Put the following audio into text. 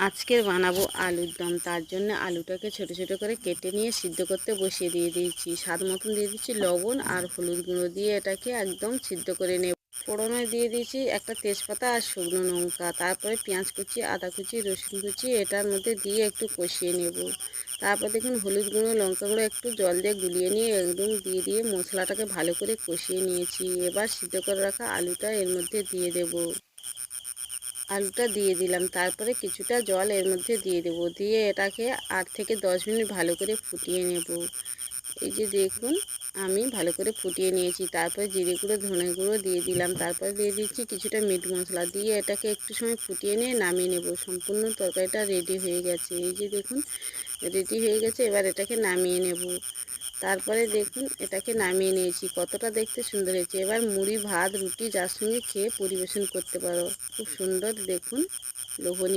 আজকের বানাবো আলুর দম। তার জন্য আলুটাকে ছোট ছোট করে কেটে নিয়ে সিদ্ধ করতে বসিয়ে দিয়ে দিয়েছি। স্বাদ মতন দিয়ে দিচ্ছি লবণ আর হলুদ গুঁড়ো দিয়ে এটাকে একদম সিদ্ধ করে নেব। ফোড়নে দিয়ে দিয়েছি একটা তেজপাতা আর শুকনো লঙ্কা। তারপরে পেঁয়াজ কুচি, আদা কুচি, রসুন কুচি এটার মধ্যে দিয়ে একটু কষিয়ে নেব। তারপর দেখুন হলুদ গুঁড়ো, লঙ্কা গুঁড়ো একটু জল দিয়ে গুলিয়ে নিয়ে একদম দিয়ে দিয়ে মশলাটাকে ভালো করে কষিয়ে নিয়েছি। এবার সিদ্ধ করে রাখা আলুটা এর মধ্যে দিয়ে দেবো। আলুটা দিয়ে দিলাম। তারপরে কিছুটা জল এর মধ্যে দিয়ে দেবো। দিয়ে এটাকে আট থেকে দশ মিনিট ভালো করে ফুটিয়ে নেব। এই যে দেখুন, আমি ভালো করে ফুটিয়ে নিয়েছি। তারপরে জিরে গুঁড়ো, ধনে গুঁড়ো দিয়ে দিলাম। তারপরে দিয়ে দিচ্ছি কিছুটা মিট মশলা। দিয়ে এটাকে একটু সময় ফুটিয়ে নিয়ে নামিয়ে নেব। সম্পূর্ণ তরকারিটা রেডি হয়ে গেছে। এই যে দেখুন রেডি হয়ে গেছে। এবার এটাকে নামিয়ে নেব। তারপরে দেখুন, এটাকে নামিয়ে নিয়েছি। কতটা দেখতে সুন্দর হয়েছে। এবার মুড়ি, ভাত, রুটি যার সঙ্গে খেয়ে পরিবেশন করতে পারো। খুব সুন্দর দেখুন, লোভনীয়